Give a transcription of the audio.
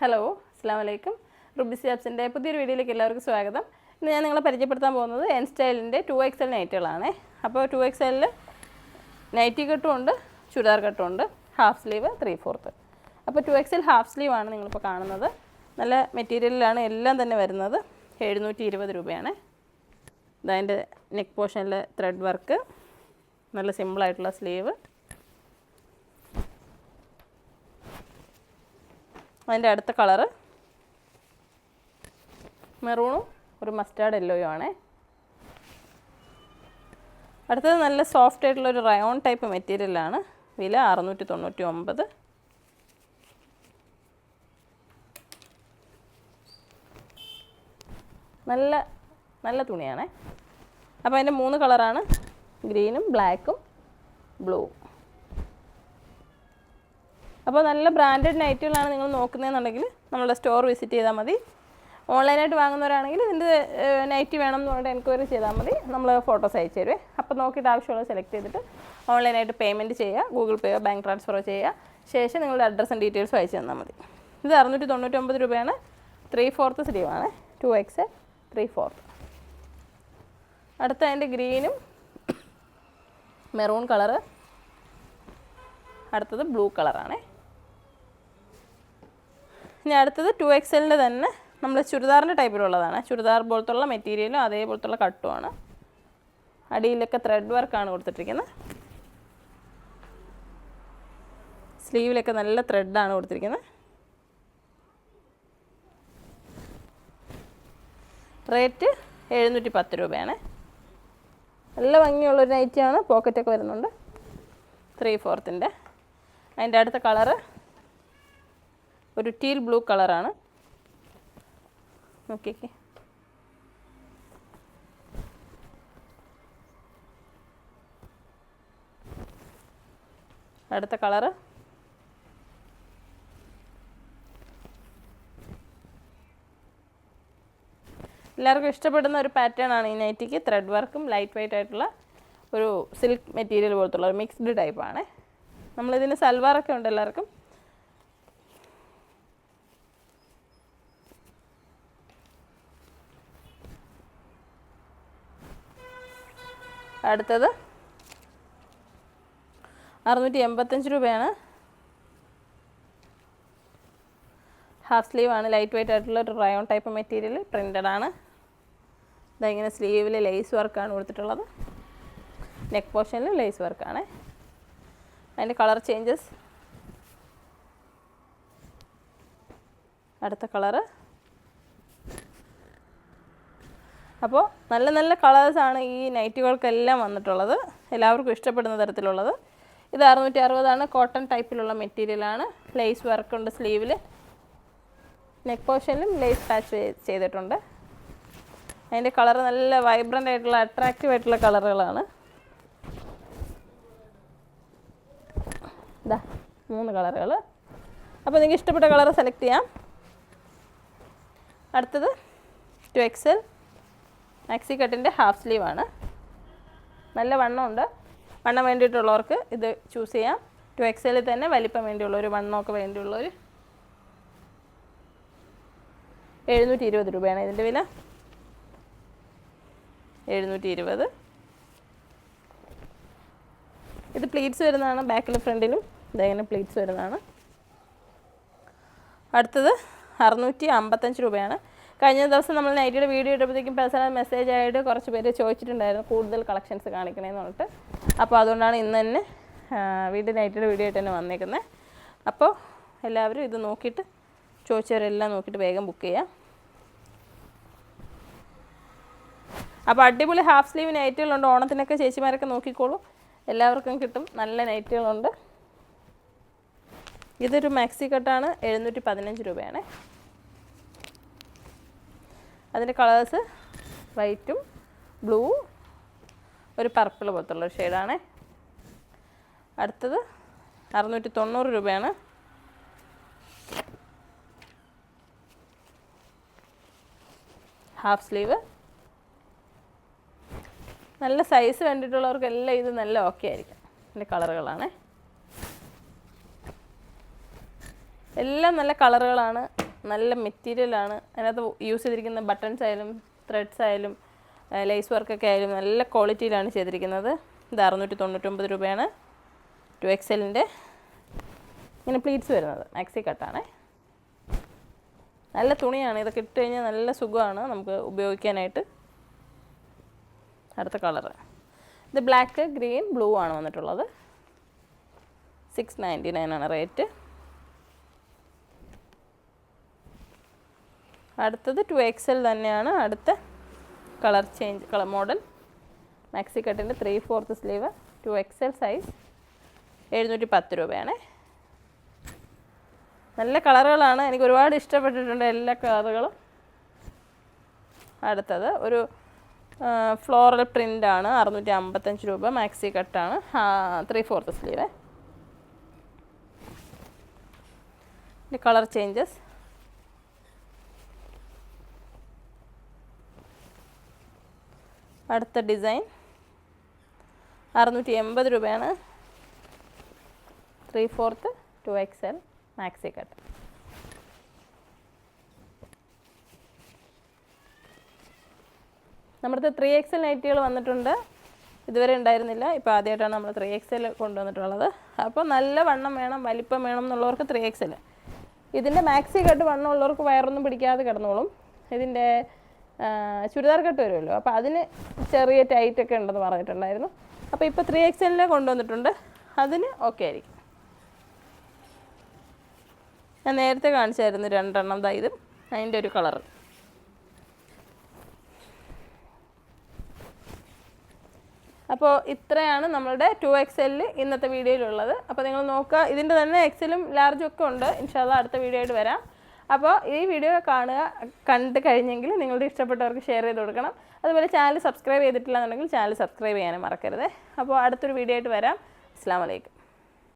Hello അസ്സാം വലൈക്കും റുബിസി ആപ്സിന്റെ പുതിയൊരു വീഡിയോയിലേക്ക് എല്ലാവർക്കും സ്വാഗതം. ഇന്ന് ഞാൻ നിങ്ങളെ പരിചയപ്പെടുത്താൻ പോകുന്നത് എൻ സ്റ്റൈലിന്റെ ടു എക്സ് എൽ നൈറ്റുകളാണ്. അപ്പോൾ ടു എക്സ് എല്ലിൽ നൈറ്റി കെട്ടുമുണ്ട് ചുരിദാർ കെട്ടുമുണ്ട് ഹാഫ് സ്ലീവ് ത്രീ ഫോർത്ത് അപ്പോൾ two X L half sleeve ആണ് നിങ്ങളിപ്പോൾ കാണുന്നത്. നല്ല മെറ്റീരിയലിലാണ് എല്ലാം തന്നെ വരുന്നത്. എഴുന്നൂറ്റി ഇരുപത് രൂപയാണ് ഇതതിന്റെ നെക്ക് പോർഷനിലെ ത്രെഡ് വർക്ക് നല്ല സിമ്പിളായിട്ടുള്ള സ്ലീവ് അതിന്റെ അടുത്ത കളറ് മെറൂണും ഒരു മസ്റ്റാർഡ് യെല്ലോയും ആണേ. അടുത്തത് നല്ല സോഫ്റ്റ് ആയിട്ടുള്ള ഒരു റയോൺ ടൈപ്പ് മെറ്റീരിയലാണ് വില അറുന്നൂറ്റി തൊണ്ണൂറ്റി ഒമ്പത് നല്ല നല്ല തുണിയാണേ. അപ്പോൾ അതിന്റെ മൂന്ന് കളറാണ്. ഗ്രീനും ബ്ലാക്കും ബ്ലൂവും. അപ്പോൾ നല്ല ബ്രാൻഡഡ് നൈറ്റുകളാണ് നിങ്ങൾ നോക്കുന്നതെന്നുണ്ടെങ്കിൽ നമ്മളുടെ സ്റ്റോർ വിസിറ്റ് ചെയ്താൽ മതി. ഓൺലൈനായിട്ട് വാങ്ങുന്നവരാണെങ്കിൽ ഇതിന്റെ നൈറ്റ് വേണം എന്ന് പറഞ്ഞിട്ട് എൻക്വയറി ചെയ്താൽ മതി. നമ്മൾ ഫോട്ടോസ് അയച്ചു തരുവേ. അപ്പോൾ നോക്കിയിട്ട് ആവശ്യമുള്ളത് സെലക്ട് ചെയ്തിട്ട് ഓൺലൈനായിട്ട് പേയ്മെന്റ് ചെയ്യുക ഗൂഗിൾ പേയോ ബാങ്ക് ട്രാൻസ്ഫറോ ചെയ്യുക. ശേഷം നിങ്ങളുടെ അഡ്രസ്സും ഡീറ്റെയിൽസും അയച്ചു തന്നാൽ മതി. ഇത് അറുന്നൂറ്റി തൊണ്ണൂറ്റൊമ്പത് രൂപയാണ്. ത്രീ ഫോർത്ത് സ്ലീവാണ് ടു എക്സ് ത്രീ ഫോർത്ത് അടുത്ത അതിന്റെ ഗ്രീനും മെറൂൺ കളറ് അടുത്തത് ബ്ലൂ കളറാണേ ഇനി അടുത്തത് ടു എക്സലിന്റെ തന്നെ നമ്മൾ ചുരിദാറിന്റെ ടൈപ്പിലുള്ളതാണ്. ചുരിദാർ പോലത്തുള്ള മെറ്റീരിയലും അതേപോലത്തുള്ള കട്ടുമാണ്. അടിയിലൊക്കെ ത്രെഡ് വർക്കാണ് കൊടുത്തിട്ടിരിക്കുന്നത്. സ്ലീവിലൊക്കെ നല്ല ത്രെഡാണ് കൊടുത്തിരിക്കുന്നത്. റേറ്റ് എഴുന്നൂറ്റി പത്ത് രൂപയാണ്. നല്ല ഭംഗിയുള്ളൊരു നൈറ്റിയാണ് പോക്കറ്റൊക്കെ വരുന്നുണ്ട്. ത്രീ ഫോർത്തിന്റെ അതിന്റെ അടുത്ത കളറ് ഒരു ടീൽ ബ്ലൂ കളറാണ് നോക്കിക്കേ. അടുത്ത കളറ് എല്ലാവർക്കും ഇഷ്ടപ്പെടുന്ന ഒരു പാറ്റേൺ ആണ് ഈ നൈറ്റിക്ക് ത്രെഡ് വർക്കും ലൈറ്റ് വെയിറ്റ് ആയിട്ടുള്ള ഒരു സിൽക്ക് മെറ്റീരിയൽ പോലത്തുള്ള ഒരു മിക്സ്ഡ് ടൈപ്പാണ് നമ്മളിതിന് സൽവാറൊക്കെ ഉണ്ട് എല്ലാവർക്കും. അടുത്തത് അറുന്നൂറ്റി എൺപത്തഞ്ച് രൂപയാണ്. ഹാഫ് സ്ലീവ് ആണ്. ലൈറ്റ് വെയിറ്റ് ആയിട്ടുള്ള ഒരു റയോൺ ടൈപ്പ് മെറ്റീരിയൽ പ്രിന്റഡ് ആണ്. ഇങ്ങനെ സ്ലീവിൽ ലേസ് വർക്കാണ് കൊടുത്തിട്ടുള്ളത്. നെക്ക് പോർഷനിൽ ലേസ് വർക്കാണ് അതിന്റെ കളർ ചേഞ്ചസ് അടുത്ത കളറ് അപ്പോൾ നല്ല നല്ല കളേഴ്സാണ് ഈ നൈറ്റുകൾക്കെല്ലാം വന്നിട്ടുള്ളത്. എല്ലാവർക്കും ഇഷ്ടപ്പെടുന്ന തരത്തിലുള്ളത്. ഇത് അറുന്നൂറ്റി അറുപതാണ് കോട്ടൺ ടൈപ്പിലുള്ള മെറ്റീരിയലാണ് ലേസ് വർക്കുണ്ട് സ്ലീവിൽ നെക്ക് പോർഷനിലും ലേസ് പാച്ച് ചെയ്തിട്ടുണ്ട്. അതിന്റെ കളർ നല്ല വൈബ്രന്റ് ആയിട്ടുള്ള അട്രാക്റ്റീവ് ആയിട്ടുള്ള കളറുകളാണ് ഇതാ മൂന്ന് കളറുകൾ അപ്പോൾ നിങ്ങൾക്ക് ഇഷ്ടപ്പെട്ട കളർ സെലക്ട് ചെയ്യാം. അടുത്തത് ടു എക്സൽ മാക്സി കട്ടിന്റെ ഹാഫ് സ്ലീവാണ് നല്ല വണ്ണമുണ്ട്. വണ്ണം വേണ്ടിയിട്ടുള്ളവർക്ക് ഇത് ചൂസ് ചെയ്യാം. ടു എക്സലിൽ തന്നെ വലിപ്പം ഒരു വണ്ണമൊക്കെ വേണ്ടിയുള്ളവർ എഴുന്നൂറ്റി ഇരുപത് രൂപയാണ് ഇതിന്റെ വില. എഴുന്നൂറ്റി ഇരുപത് ഇത് പ്ലീറ്റ്സ് വരുന്നതാണ് ബാക്കിലും ഫ്രണ്ടിലും ഇതങ്ങനെ പ്ലീറ്റ്സ് വരുന്നതാണ്. അടുത്തത് അറുന്നൂറ്റി അമ്പത്തഞ്ച് രൂപയാണ്. കഴിഞ്ഞ ദിവസം നമ്മൾ നൈറ്റിയുടെ വീഡിയോ ഇട്ടപ്പോഴത്തേക്കും പേഴ്സണൽ മെസ്സേജ് ആയിട്ട് കുറച്ച് പേര് ചോദിച്ചിട്ടുണ്ടായിരുന്നു കൂടുതൽ കളക്ഷൻസ് കാണിക്കണേന്ന് പറഞ്ഞിട്ട്. അപ്പോൾ അതുകൊണ്ടാണ് ഇന്ന് തന്നെ വീട്ടിൽ നൈറ്റിയുടെ വീഡിയോ ആയിട്ട് തന്നെ വന്നേക്കുന്നത് അപ്പോൾ എല്ലാവരും ഇത് നോക്കിയിട്ട് ചോദിച്ചവരെല്ലാം നോക്കിയിട്ട് വേഗം ബുക്ക് ചെയ്യാം. അപ്പോൾ അടിപൊളി ഹാഫ് സ്ലീവ് നൈറ്റുകളുണ്ട്. ഓണത്തിനൊക്കെ ചേച്ചിമാരൊക്കെ നോക്കിക്കോളൂ. എല്ലാവർക്കും കിട്ടും. നല്ല നൈറ്റുകളുണ്ട്. ഇതൊരു മാക്സി കട്ടാണ് എഴുന്നൂറ്റി പതിനഞ്ച് രൂപയാണ്. അതിന്റെ കളേഴ്സ് വൈറ്റും ബ്ലൂ ഒരു പർപ്പിൾ പോലത്തുള്ളൊരു ഷെയ്ഡാണ്. അടുത്തത് അറുന്നൂറ്റി തൊണ്ണൂറ് രൂപയാണ്. Half sleeve. നല്ല സൈസ് വേണ്ടിയിട്ടുള്ളവർക്കെല്ലാം ഇത് നല്ല ഓക്കെ ആയിരിക്കും. ഇതിന്റെ കളറുകളാണ്. എല്ലാം നല്ല കളറുകളാണ്. നല്ല മെറ്റീരിയലാണ് അതിനകത്ത് യൂസ് ചെയ്തിരിക്കുന്ന ബട്ടൺസ് ആയാലും ത്രെഡ്സ് ആയാലും ലേസ് വർക്കൊക്കെ ആയാലും നല്ല ക്വാളിറ്റിയിലാണ് ചെയ്തിരിക്കുന്നത്. ഇത് അറുന്നൂറ്റി തൊണ്ണൂറ്റൊമ്പത് രൂപയാണ് ടു എക്സലിന്റെ ഇങ്ങനെ പ്ലീറ്റ്സ് വരുന്നത്. മാക്സി കട്ടാണ് നല്ല തുണിയാണ്. ഇതൊക്കെ ഇട്ട് കഴിഞ്ഞാൽ നല്ല സുഖമാണ് നമുക്ക് ഉപയോഗിക്കാനായിട്ട്. അടുത്ത കളറ് ഇത് ബ്ലാക്ക് ഗ്രീൻ ബ്ലൂ ആണ് വന്നിട്ടുള്ളത്. സിക്സ് നയന്റി നയൻ ആണ് റേറ്റ് അടുത്തത് ടു എക്സൽ തന്നെയാണ്. അടുത്ത colour change colour model maxi കട്ടിന്റെ three fourth sleeve two XL size എഴുന്നൂറ്റി പത്ത് രൂപയാണ്. നല്ല കളറുകളാണ്. എനിക്ക് ഒരുപാട് ഇഷ്ടപ്പെട്ടിട്ടുണ്ട് എല്ലാ കളറുകളും. അടുത്തത് ഒരു ഫ്ലോറൽ പ്രിന്റാണ് അറുന്നൂറ്റി അമ്പത്തഞ്ച് രൂപ maxi കട്ടാണ് three fourth sleeve colour changes അടുത്ത ഡിസൈൻ. അറുന്നൂറ്റി എൺപത് രൂപയാണ് three fourth two X L maxi cut നമ്മുടെ ത്രീ എക്സ് എൽ നൈറ്റികൾ വന്നിട്ടുണ്ട്. ഇതുവരെ ഉണ്ടായിരുന്നില്ല. ഇപ്പോൾ ആദ്യമായിട്ടാണ് നമ്മൾ ത്രീ എക്സ് എൽ കൊണ്ടുവന്നിട്ടുള്ളത്. അപ്പോൾ നല്ല വണ്ണം വേണം വലിപ്പം വേണം എന്നുള്ളവർക്ക് ത്രീ എക്സ് എൽ ഇതിന്റെ മാക്സി കട്ട് വണ്ണം ഉള്ളവർക്ക് വയറൊന്നും പിടിക്കാതെ കിടന്നോളും. ഇതിന്റെ ചുരിദാർ കട്ട് വരുമല്ലോ. അപ്പോൾ അതിന് ചെറിയ ടൈറ്റ് ഒക്കെ ഉണ്ടെന്ന് പറഞ്ഞിട്ടുണ്ടായിരുന്നു. അപ്പോൾ ഇപ്പോൾ ത്രീ എക്സ് എല്ലിനെ കൊണ്ടുവന്നിട്ടുണ്ട്. അതിന് ഓക്കെ ആയിരിക്കും. ഞാൻ നേരത്തെ കാണിച്ചായിരുന്നു രണ്ടെണ്ണം. ദാ ഇതും അതിന്റെ ഒരു കളറ് അപ്പോൾ ഇത്രയാണ് നമ്മളുടെ ടു എക്സ് എല്ലിൽ ഇന്നത്തെ വീഡിയോയിലുള്ളത് അപ്പോൾ നിങ്ങൾ നോക്കുക ഇതിന്റെ തന്നെ എക്സലും ലാർജും ഒക്കെ ഉണ്ട്. ഇൻഷാല്ല അടുത്ത വീഡിയോ ആയിട്ട് വരാം. അപ്പോൾ ഈ വീഡിയോ കാണുക കണ്ട് കഴിഞ്ഞെങ്കിൽ നിങ്ങളുടെ ഇഷ്ടപ്പെട്ടവർക്ക് ഷെയർ ചെയ്ത് കൊടുക്കണം. അതുപോലെ ചാനൽ സബ്സ്ക്രൈബ് ചെയ്തിട്ടില്ല എന്നുണ്ടെങ്കിൽ ചാനൽ സബ്സ്ക്രൈബ് ചെയ്യാനും മറക്കരുത്. അപ്പോൾ അടുത്തൊരു വീഡിയോ ആയിട്ട് വരാം. അസ്സാം വലൈക്കും